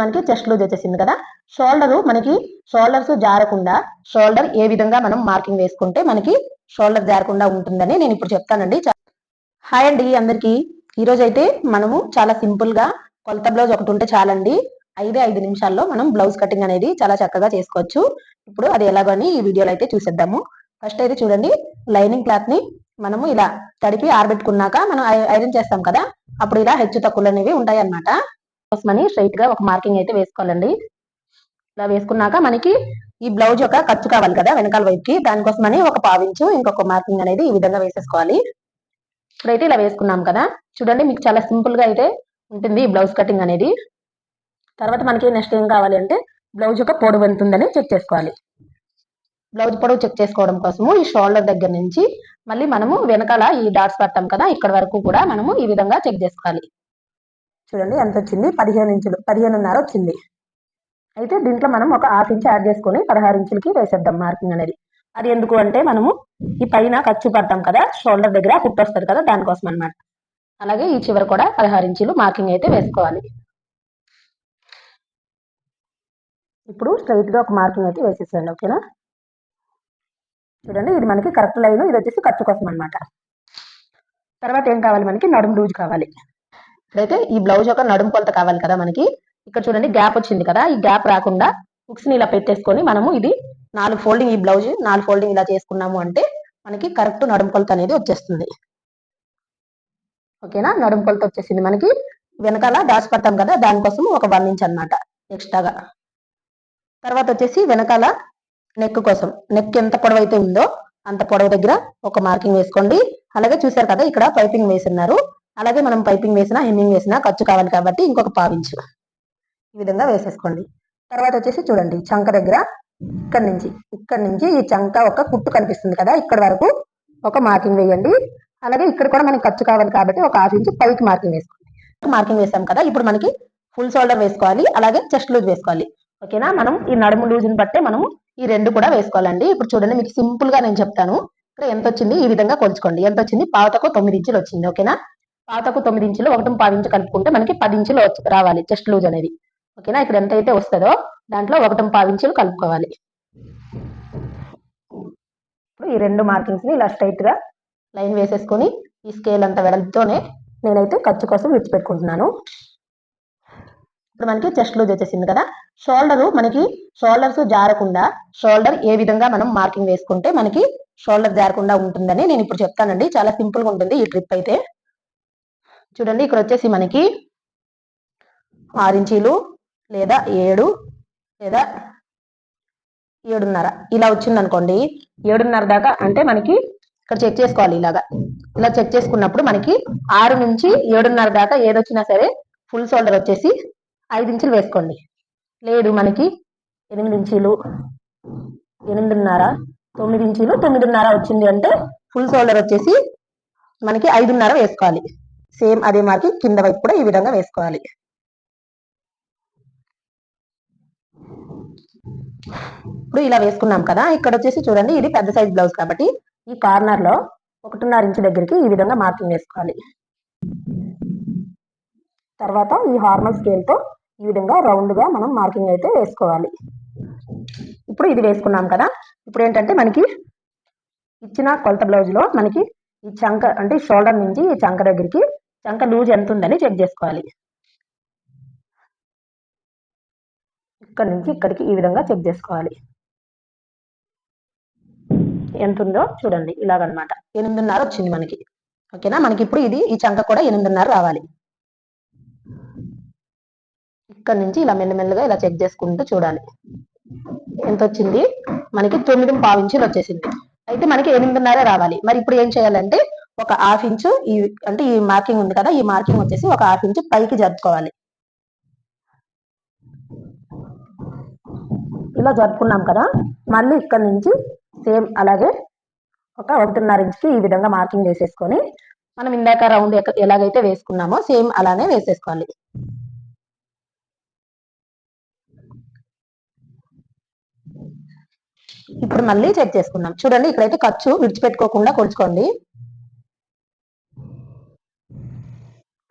మనకి chest loose వచ్చేసింది కదా. షోల్డర్ మనకి షోల్డర్స్ జారకుండా షోల్డర్ ఏ విధంగా మనం మార్కింగ్ వేసుకుంటే మనకి షోల్డర్ జారకుండా ఉంటుందని నేను ఇప్పుడు చెప్తానండి. హాయ్ అండి అందరికి. ఈ రోజు అయితే మనము చాలా సింపుల్గా కొలత బ్లౌజ్ ఒకటి ఉంటే చాలండి. ఐదే ఐదు నిమిషాల్లో మనం బ్లౌజ్ కటింగ్ అనేది చాలా చక్కగా చేసుకోవచ్చు. ఇప్పుడు అది ఎలాగని ఈ వీడియోలో అయితే చూసేద్దాము. ఫస్ట్ అయితే చూడండి లైనింగ్ క్లాత్ని మనము ఇలా తడిపి ఆరబెట్టుకున్నాక మనం ఐరన్ చేస్తాం కదా. అప్పుడు ఇలా హెచ్చు తక్కువలు అనేవి ఉంటాయి అన్నమాట కోసమని స్ట్రైట్గా ఒక మార్కింగ్ అయితే వేసుకోవాలండి. ఇలా వేసుకున్నాక మనకి ఈ బ్లౌజ్ యొక్క ఖర్చు కావాలి కదా వెనకాల వైపుకి. దానికోసమని ఒక పావించు ఇంకొక మార్కింగ్ అనేది ఈ విధంగా వేసేసుకోవాలి. ఇప్పుడైతే ఇలా వేసుకున్నాం కదా. చూడండి మీకు చాలా సింపుల్గా అయితే ఉంటుంది ఈ బ్లౌజ్ కటింగ్ అనేది. తర్వాత మనకి నెక్స్ట్ ఏం కావాలి అంటే బ్లౌజ్ యొక్క పొడవు ఎంత ఉందని చెక్ చేసుకోవాలి. బ్లౌజ్ పొడవు చెక్ చేసుకోవడం కోసము ఈ షోల్డర్ దగ్గర నుంచి మళ్ళీ మనము వెనకాల ఈ డాట్స్ పట్టాం కదా ఇక్కడ వరకు కూడా మనము ఈ విధంగా చెక్ చేసుకోవాలి. చూడండి ఎంత వచ్చింది? పదిహేను ఇంచులు పదిహేనున్నర వచ్చింది. అయితే దీంట్లో మనం ఒక హాఫ్ ఇంచ్ యాడ్ చేసుకొని పదహారు ఇంచులకి వేసేద్దాం మార్కింగ్ అనేది. అది ఎందుకు అంటే మనము ఈ పైన ఖర్చు పడతాం కదా షోల్డర్ దగ్గర కుట్టు వస్తుంది కదా దానికోసం అనమాట అలాగే ఈ చివర కూడా పదహారు ఇంచులు మార్కింగ్ అయితే వేసుకోవాలి. ఇప్పుడు స్ట్రైట్గా ఒక మార్కింగ్ అయితే వేసేసేయండి ఓకేనా? చూడండి ఇది మనకి కరెక్ట్ లైన్ ఇది వచ్చేసి ఖర్చు కోసం అన్నమాట. తర్వాత ఏం కావాలి మనకి? నడుము లూజ్ కావాలి. ఇక్కడైతే ఈ బ్లౌజ్ యొక్క నడుము కొలత కావాలి కదా మనకి. ఇక్కడ చూడండి గ్యాప్ వచ్చింది కదా. ఈ గ్యాప్ రాకుండా హుక్స్ని ఇలా పెట్టేసుకొని మనము ఇది నాలుగు ఫోల్డింగ్ ఈ బ్లౌజ్ నాలుగు ఫోల్డింగ్ ఇలా చేసుకున్నాము అంటే మనకి కరెక్ట్ నడుము కొలత అనేది వచ్చేస్తుంది. ఓకేనా? నడుము కొలత వచ్చేసింది మనకి. వెనకాల దాచిపడతాం కదా దానికోసం ఒక వన్ ఇంచ్ అన్నమాట ఎక్స్ట్రాగా. తర్వాత వచ్చేసి వెనకాల నెక్ కోసం. నెక్ ఎంత పొడవు అయితే ఉందో అంత పొడవు దగ్గర ఒక మార్కింగ్ వేసుకోండి. అలాగే చూసారు కదా ఇక్కడ పైపింగ్ వేసున్నారు అలాగే మనం పైపింగ్ వేసినా హెమ్మింగ్ వేసినా ఖర్చు కావాలి కాబట్టి ఇంకొక పావించు. ఈ విధంగా వేసేసుకోండి. తర్వాత వచ్చేసి చూడండి చంక దగ్గర ఇక్కడ నుంచి ఇక్కడ నుంచి ఈ చంక ఒక కుట్టు కనిపిస్తుంది కదా ఇక్కడ వరకు ఒక మార్కింగ్ వేయండి. అలాగే ఇక్కడ కూడా మనకి ఖర్చు కావాలి కాబట్టి ఒక హాఫ్ ఇంచ్ పైకి మార్కింగ్ వేసుకోండి. మార్కింగ్ వేసాం కదా ఇప్పుడు మనకి ఫుల్ షోల్డర్ వేసుకోవాలి అలాగే చెస్ట్ లూజ్ వేసుకోవాలి. ఓకేనా? మనం ఈ నడుము లూజ్ని బట్టే మనము ఈ రెండు కూడా వేసుకోవాలండి. ఇప్పుడు చూడండి మీకు సింపుల్గా నేను చెప్తాను. ఇక్కడ ఎంత వచ్చింది ఈ విధంగా కొలుచుకోండి. ఎంత వచ్చింది పావతకు తొమ్మిది ఇంచులు వచ్చింది ఓకేనా? పాతకు తొమ్మిది ఇంచులు ఒకటి పావు ఇంచు కలుపుకుంటే మనకి పది ఇంచులు రావాలి చెస్ట్ లూజ్ అనేది. ఓకేనా? ఇక్కడ ఎంత అయితే వస్తుందో దాంట్లో ఒకటి పావు ఇంచులు కలుపుకోవాలి. ఇప్పుడు ఈ రెండు మార్కింగ్స్ని ఇలా స్ట్రైట్గా లైన్ వేసేసుకొని ఈ స్కేల్ అంత వెడల్పుతోనే నేనైతే ఖర్చు కోసం విడిచిపెట్టుకుంటున్నాను. ఇప్పుడు మనకి చెస్ట్ లూజ్ వచ్చేసింది కదా? షోల్డర్ మనకి షోల్డర్స్ జారకుండా షోల్డర్ ఏ విధంగా మనం మార్కింగ్ వేసుకుంటే మనకి షోల్డర్ జారకుండా ఉంటుందని నేను ఇప్పుడు చెప్తానండి. చాలా సింపుల్గా ఉంటుంది ఈ ట్రిప్ అయితే. చూడండి ఇక్కడ వచ్చేసి మనకి ఆరు ఇంచీలు లేదా ఏడు లేదా ఏడున్నర. ఇలా వచ్చింది అనుకోండి ఏడున్నర దాకా అంటే మనకి ఇక్కడ చెక్ చేసుకోవాలి ఇలాగా. ఇలా చెక్ చేసుకున్నప్పుడు మనకి ఆరు నుంచి ఏడున్నర దాకా ఏదొచ్చినా సరే ఫుల్ షోల్డర్ వచ్చేసి ఐదు ఇంచులు వేసుకోండి. లేదు మనకి ఎనిమిది ఇంచీలు ఎనిమిదిన్నర తొమ్మిది ఇంచీలు తొమ్మిదిన్నర వచ్చింది అంటే ఫుల్ షోల్డర్ వచ్చేసి మనకి ఐదున్నర వేసుకోవాలి. సేమ్ అదే మార్కి కింద వైపు కూడా ఈ విధంగా వేసుకోవాలి. ఇప్పుడు ఇలా వేసుకున్నాం కదా ఇక్కడ వచ్చేసి చూడండి ఇది పెద్ద సైజ్ బ్లౌజ్ కాబట్టి ఈ కార్నర్లో ఒకటిన్నర ఇంచు దగ్గరికి ఈ విధంగా మార్కింగ్ వేసుకోవాలి. తర్వాత ఈ హార్మల్ స్కేల్తో ఈ విధంగా రౌండ్గా మనం మార్కింగ్ అయితే వేసుకోవాలి. ఇప్పుడు ఇది వేసుకున్నాం కదా ఇప్పుడు ఏంటంటే మనకి ఇచ్చిన కొలత బ్లౌజ్లో మనకి ఈ చంక అంటే షోల్డర్ నుంచి ఈ చంక దగ్గరికి చంక లూజ్ ఎంత ఉందని చెక్ చేసుకోవాలి. ఇక్కడ నుంచి ఇక్కడికి ఈ విధంగా చెక్ చేసుకోవాలి. ఎంత ఉందో చూడండి ఇలాగనమాట. ఎనిమిదిన్నర వచ్చింది మనకి. ఓకేనా? మనకి ఇప్పుడు ఇది ఈ చంక కూడా ఎనిమిదిన్నర రావాలి. ఇక్కడ నుంచి ఇలా మెల్లమెల్లగా ఇలా చెక్ చేసుకుంటూ చూడాలి. ఎంత వచ్చింది మనకి తొమ్మిది పావు వచ్చేసింది అయితే మనకి ఎనిమిదిన్నర రావాలి. మరి ఇప్పుడు ఏం చేయాలంటే ఒక హాఫ్ ఇంచు ఈ అంటే ఈ మార్కింగ్ ఉంది కదా ఈ మార్కింగ్ వచ్చేసి ఒక హాఫ్ ఇంచు పైకి జరుపుకోవాలి. ఇలా జరుపుకున్నాం కదా మళ్ళీ ఇక్కడ నుంచి సేమ్ అలాగే ఒక ఒకటిన్నర ఇంచుకి ఈ విధంగా మార్కింగ్ వేసేసుకొని మనం ఇందాక రౌండ్ ఎలాగైతే వేసుకున్నామో సేమ్ అలానే వేసేసుకోవాలి. ఇప్పుడు మళ్ళీ చెక్ చేసుకుందాం. చూడండి ఇక్కడైతే ఖర్చు విడిచిపెట్టుకోకుండా కొలుచుకోండి.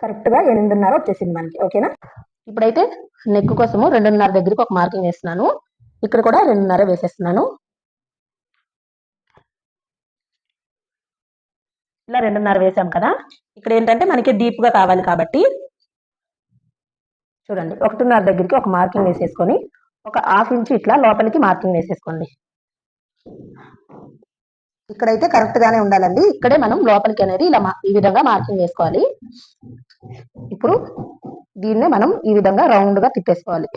కరెక్ట్గా ఎనిమిదిన్నర వచ్చేసింది మనకి ఓకేనా? ఇప్పుడైతే నెక్ కోసము రెండున్నర దగ్గరికి ఒక మార్కింగ్ వేస్తున్నాను. ఇక్కడ కూడా రెండున్నర వేసేస్తున్నాను. ఇలా రెండున్నర వేసాం కదా. ఇక్కడ ఏంటంటే మనకి డీప్గా కావాలి కాబట్టి చూడండి ఒకటిన్నర దగ్గరికి ఒక మార్కింగ్ వేసేసుకొని ఒక హాఫ్ ఇంచ్ ఇట్లా లోపలికి మార్కింగ్ వేసేసుకోండి. ఇక్కడైతే కరెక్ట్ గానే ఉండాలండి. ఇక్కడే మనం లోపలికి అనేది ఇలా ఈ విధంగా మార్కింగ్ వేసుకోవాలి. ఇప్పుడు దీన్నే మనం ఈ విధంగా రౌండ్గా తిప్పేసుకోవాలి.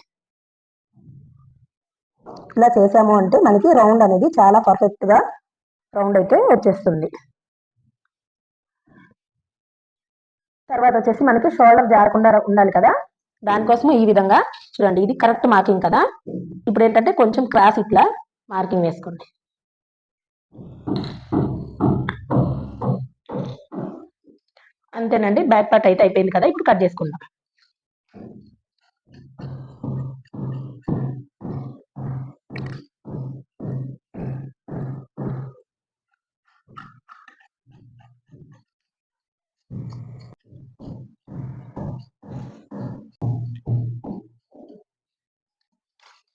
ఇలా చేసాము అంటే మనకి రౌండ్ అనేది చాలా పర్ఫెక్ట్గా రౌండ్ అయితే వచ్చేస్తుంది. తర్వాత వచ్చేసి మనకి షోల్డర్ జారకుండా ఉండాలి కదా? దానికోసం ఈ విధంగా చూడండి ఇది కరెక్ట్ మార్కింగ్ కదా? ఇప్పుడు ఏంటంటే కొంచెం క్రాస్ ఇట్లా మార్కింగ్ వేసుకోండి. అంతేనండి. బ్యాక్ పార్ట్ అయితే అయిపోయింది కదా ఇప్పుడు కట్ చేసుకుందాం.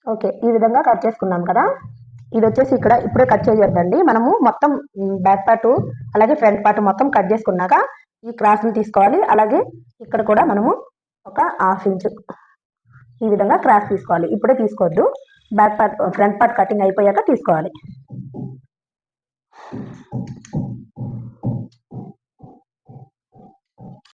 ఓకే ఈ విధంగా కట్ చేసుకున్నాం కదా. ఇది వచ్చేసి ఇక్కడ ఇప్పుడే కట్ చేయొద్దండి. మనము మొత్తం బ్యాక్ పార్ట్ అలాగే ఫ్రంట్ పార్ట్ మొత్తం కట్ చేసుకున్నాక ఈ క్రాస్ని తీసుకోవాలి. అలాగే ఇక్కడ కూడా మనము ఒక హాఫ్ ఇంచ్ ఈ విధంగా క్రాస్ తీసుకోవాలి. ఇప్పుడే తీసుకోవద్దు. Back part front part cutting అయిపోయాక తీసుకోవాలి.